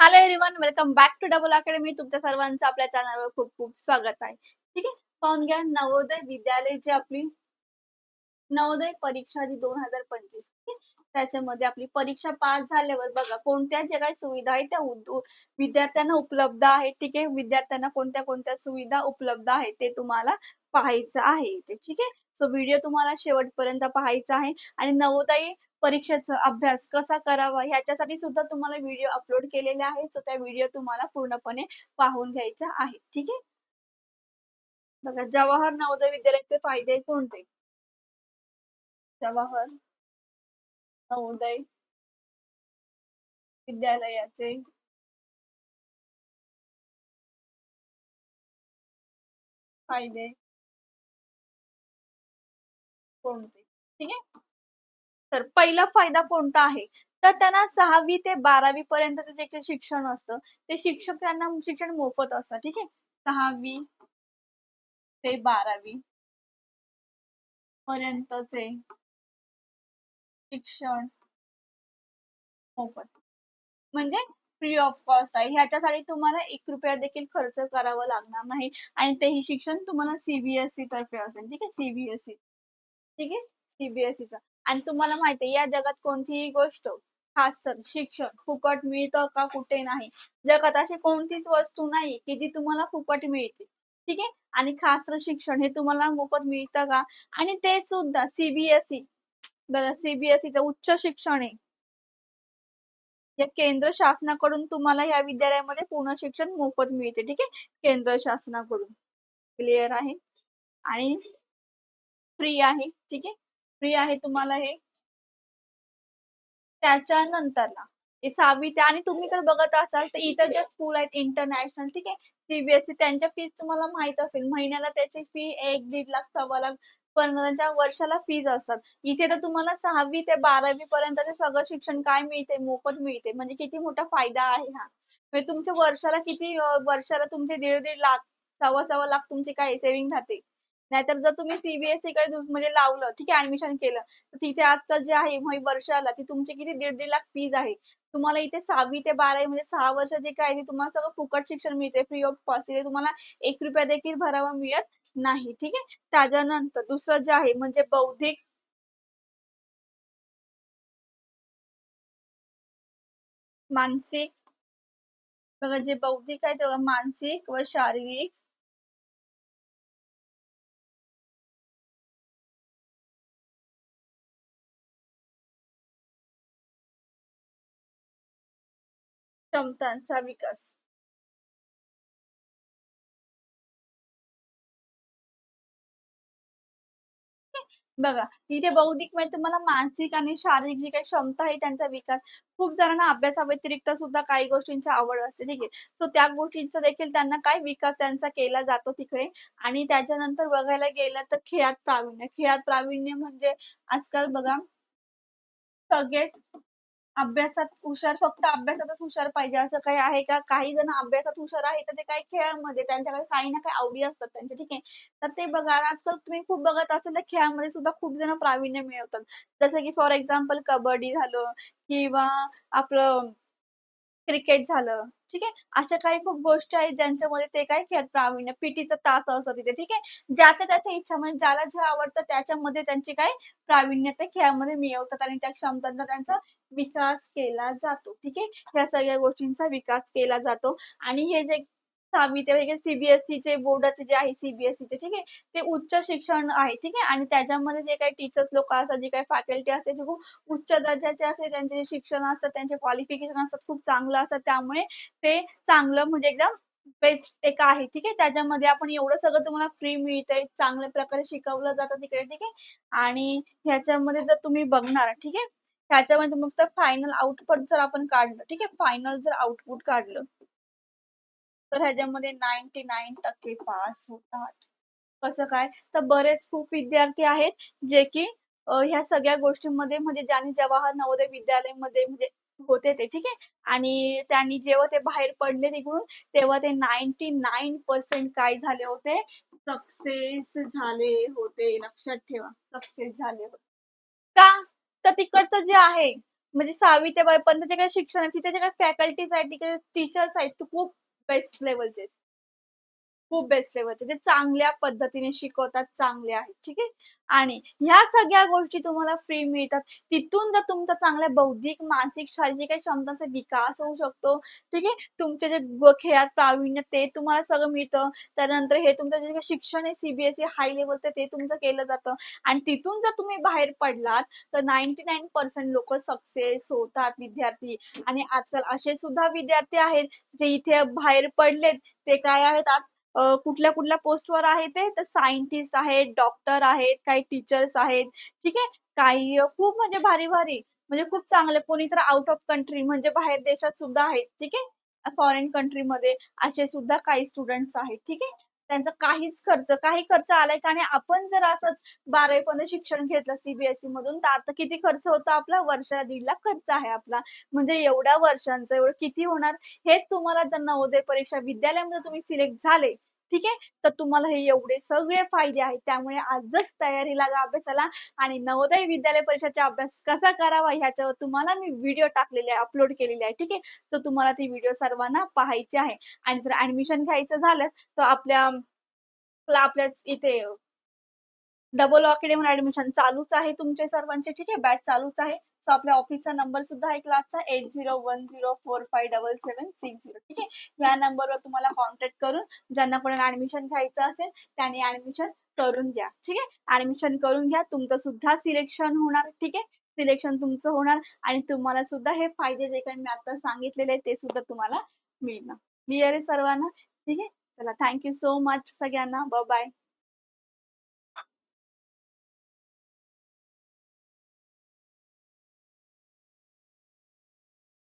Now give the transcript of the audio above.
Hello everyone welcome back to double academy तुमच्या सर्वांचं आपल्या चॅनलवर खूप खूप स्वागत आहे. ठीक आहे? पाहून घ्या नवोदय विद्यालय जे आपली नवोदय परीक्षा जी दोन हजार पंचवीस. त्याच्यामध्ये आपली परीक्षा पास झाल्यावर बघा कोणत्या ज्या काही सुविधा आहेत त्या विद्यार्थ्यांना उपलब्ध आहेत. ठीक आहे? विद्यार्थ्यांना कोणत्या कोणत्या सुविधा उपलब्ध आहेत ते तुम्हाला पाहायचं आहे ते ठीक आहे? सो व्हिडिओ तुम्हाला शेवटपर्यंत पाहायचा आहे आणि नवोदय परीक्षेचा अभ्यास कसा करावा ह्याच्यासाठी सुद्धा तुम्हाला व्हिडिओ अपलोड केलेले आहेत. सो त्या व्हिडिओ तुम्हाला पूर्णपणे पाहून घ्यायच्या आहेत ठीक आहे? बघा जवाहर नवोदय विद्यालयाचे फायदे कोणते? जवाहर नवोदय विद्यालयाचे फायदे कोणते? ठीक आहे? तर पहिला फायदा कोणता आहे? तर त्यांना सहावी ते बारावी पर्यंत जे काही शिक्षण असतं ते शिक्षक त्यांना शिक्षण मोफत असतं ठीक आहे? सहावी ते बारावी पर्यंतचे शिक्षण मोफत. म्हणजे फ्री ऑफ कॉस्ट आहे. ह्याच्यासाठी तुम्हाला एक रुपया देखील खर्च करावा लागणार नाही. आणि तेही शिक्षण तुम्हाला सीबीएसई तर्फे असेल ठीक आहे? सीबीएसई ठीक आहे? सीबीएसई चा. आणि तुम्हाला माहिती या जगात कोणतीही गोष्ट खास तर शिक्षण फुकट मिळतं का कुठे नाही? जगात अशी कोणतीच वस्तू नाही की जी तुम्हाला फुकट मिळते. ठीक आहे? आणि खास तर शिक्षण हे तुम्हाला मोफत मिळतं का? आणि ते सुद्धा सीबीएसई सीबीएसईचं सीबीएसई उच्च शिक्षण आहे. या केंद्र शासनाकडून तुम्हाला या विद्यालयामध्ये पूर्ण शिक्षण मोफत मिळते. ठीक आहे? केंद्र शासनाकडून. क्लिअर आहे? आणि फ्री आहे. ठीक आहे? फ्री आहे तुम्हाला हे. त्याच्यानंतरला हे सहावी ते आणि तुम्ही जर बघत असाल तर इतर ज्या स्कूल आहेत इंटरनॅशनल ठीक आहे? सीबीएसई त्यांच्या फीज तुम्हाला माहीत असेल. महिन्याला त्याची फी एक दीड लाख सव्वा लाख पंधराच्या वर्षाला फीज असतात. इथे तर तुम्हाला सहावी ते बारावी पर्यंत सगळं शिक्षण काय मिळते? मोफत मिळते. म्हणजे किती मोठा फायदा आहे हा. म्हणजे तुमच्या वर्षाला किती वर्षाला तुमचे दीड दीड लाख सव्वा सव्वा लाख तुमची काय सेव्हिंग राहते? नाहीतर जर तुम्ही सीबीएसई कडे म्हणजे लावलं ठीक आहे ऍडमिशन केलं तर तिथे आजकाल जे आहे म्हणजे वर्षाला ती तुमची किती दीड दीड लाख फीज आहे. तुम्हाला इथे सहावी ते बारावी म्हणजे सहा वर्ष जे काय आहे ते तुम्हाला सगळं फुकट शिक्षण मिळते फ्री ऑफ कॉस्ट तिथे तुम्हाला एक रुपया देखील भरावा मिळत नाही ठीक आहे? त्याच्यानंतर दुसरं जे आहे म्हणजे बौद्धिक मानसिक बघा जे बौद्धिक आहे तेव्हा मानसिक व शारीरिक क्षमतांचा विकास. बघा इथे बौद्धिक म्हणजे तुम्हाला मानसिक आणि शारीरिक जी काही क्षमता आहे त्यांचा विकास. खूप जणांना अभ्यासाव्यतिरिक्त सुद्धा काही गोष्टींची आवड असते ठीक आहे. सो त्या गोष्टींचा देखील त्यांना काय विकास त्यांचा केला जातो तिकडे? आणि त्याच्यानंतर बघायला गेलं तर खेळात प्रावीण्य. खेळात प्रावीण्य म्हणजे आजकाल बघा सगळेच अभ्यासात हुशार फक्त अभ्यासातच हुशार पाहिजे असं काही आहे का? काही जण अभ्यासात हुशार आहे तर ते काही खेळामध्ये त्यांच्याकडे काही ना काही आवडी असतात त्यांच्या ठीक आहे? तर ते बघा आजकाल तुम्ही खूप बघत असेल तर खेळामध्ये सुद्धा खूप जण प्रावीण्य मिळवतात. जसं की फॉर एक्झाम्पल कबड्डी झालं किंवा आपलं क्रिकेट झालं. ठीक आहे? अशा काही खूप गोष्टी आहेत ज्यांच्यामध्ये ते काय खेळत प्रावीण्य पीटीचा तास असतो तिथे. ठीक आहे? ज्याच्या त्याच्या इच्छा म्हणजे ज्याला जे आवडतं त्याच्यामध्ये त्यांची काय प्रावीण्य ते खेळामध्ये मिळवतात आणि त्या क्षमतांचा त्यांचा विकास केला जातो. ठीक आहे? ह्या सगळ्या गोष्टींचा विकास केला जातो. आणि हे जे सहावी ते सीबीएसई चे बोर्डाचे जे आहे सीबीएसई चे ठीक आहे? ते उच्च शिक्षण आहे ठीक आहे? आणि त्याच्यामध्ये जे काही टीचर्स लोक असतात जे काही फॅकल्टी असते ते खूप उच्च दर्जाचे असते त्यांचे जे शिक्षण असतात त्यांचे क्वालिफिकेशन असतात खूप चांगलं असतात त्यामुळे ते चांगलं म्हणजे एकदम बेस्ट एक आहे ठीक आहे? त्याच्यामध्ये आपण एवढं सगळं तुम्हाला फ्री मिळतंय चांगल्या प्रकारे शिकवलं जातं तिकडे ठीक आहे? आणि ह्याच्यामध्ये जर तुम्ही बघणार ठीक आहे? त्याच्यामध्ये मग तर फायनल आउटपुट जर आपण काढलं ठीक आहे? फायनल जर आउटपुट काढलं तर ह्याच्यामध्ये नाईन्टी नाईन टक्के पास होतात. कसं काय? तर बरेच खूप विद्यार्थी आहेत जे की ह्या सगळ्या गोष्टींमध्ये म्हणजे ज्यांनी जवाहर नवोदय विद्यालयामध्ये म्हणजे होते ते ठीक आहे? आणि त्यांनी जेव्हा ते बाहेर पडले तिकडून तेव्हा ते नाईन्टी नाईन पर्सेंट काय झाले होते? सक्सेस झाले होते. लक्षात ठेवा सक्सेस झाले होते. का? तर तिकडचं जे आहे म्हणजे 6वी ते 12वी जे काही शिक्षण आहे, तिथे जे काही फॅकल्टीज आहेत, तिकडे टीचर्स आहेत, खूप बेस्ट लेव्हलचे आहेत. खूप बेस्ट फ्लेवरचे ते चांगल्या पद्धतीने शिकवतात, चांगले आहेत. ठीक आहे. आणि ह्या सगळ्या गोष्टी तुम्हाला फ्री मिळतात. तिथून जर तुमचा चांगल्या बौद्धिक, मानसिक, शारीरिक काही क्षमतांचा विकास होऊ शकतो. ठीक आहे. तुमचे जे खेळात प्रावीण्य ते तुम्हाला सगळं मिळतं. त्यानंतर हे तुमचं जे शिक्षण आहे सीबीएसई हाय लेवल ते तुमचं केलं जातं. आणि तिथून जर तुम्ही बाहेर पडलात, तर नाईंटी नाईन पर्सेंट लोक सक्सेस होतात विद्यार्थी. आणि आजकाल असे सुद्धा विद्यार्थी आहेत, जे इथे बाहेर पडलेत, ते काय आहेत कुठल्या-कुठल्या पोस्टवर आहे ते? तर सायंटिस्ट आहेत, डॉक्टर आहेत, काही टीचर्स आहेत. ठीक आहे. काही खूप म्हणजे भारी-भारी म्हणजे खूप चांगले कोणी तर आउट ऑफ कंट्री म्हणजे बाहेर देशात सुद्धा आहेत. ठीक आहे. फॉरेन कंट्रीमध्ये असे सुद्धा काही स्टुडंट्स आहेत. ठीक आहे. त्यांचा काहीच खर्च काही खर्च आलाय का? आणि आपण जर असंच 12वी पर्यंत शिक्षण घेतलं सीबीएसई मधून, तर आता किती खर्च होतो आपला? वर्षा दीड लाख खर्च आहे आपला. म्हणजे एवढ्या वर्षांचा एवढं किती होणार? हेच तुम्हाला जर नवोदय परीक्षा विद्यालयामध्ये तुम्ही सिलेक्ट झाले, ठीक आहे. तर तुम्हाला हे एवढे सगळे फायदे आहेत. त्यामुळे आजच तयारी लागा अभ्यासाला आणि नवोदय विद्यालय परीक्षाचा अभ्यास कसा करावा ह्याच्यावर तुम्हाला मी व्हिडिओ टाकलेले आहे, अपलोड केलेले आहे. ठीक आहे. सो तुम्हाला ती व्हिडिओ सर्वांना पाहायची आहे. आणि जर ऍडमिशन घ्यायचं झालं, तर आपल्या आपल्या इथे डबल अकॅडमी ऍडमिशन चालूच आहे तुमचे सर्वांचे. ठीक आहे. बॅच चालूच आहे. सो आपल्या ऑफिसचा नंबर सुद्धा आहे क्लासचा 8010457760 ठीक आहे. या नंबरवर तुम्हाला कॉन्टॅक्ट करून ज्यांना कोणाला ऍडमिशन घ्यायचं असेल त्यांनी ऍडमिशन करून घ्या. ठीक आहे. ऍडमिशन करून घ्या. तुमचं सुद्धा सिलेक्शन होणार. ठीक आहे. सिलेक्शन तुमचं होणार आणि तुम्हाला सुद्धा हे फायदे जे काही मी आता सांगितलेले ते सुद्धा तुम्हाला मिळणार. क्लिअर आहे सर्वांना? ठीक आहे. चला थँक सो मच सगळ्यांना. बाय.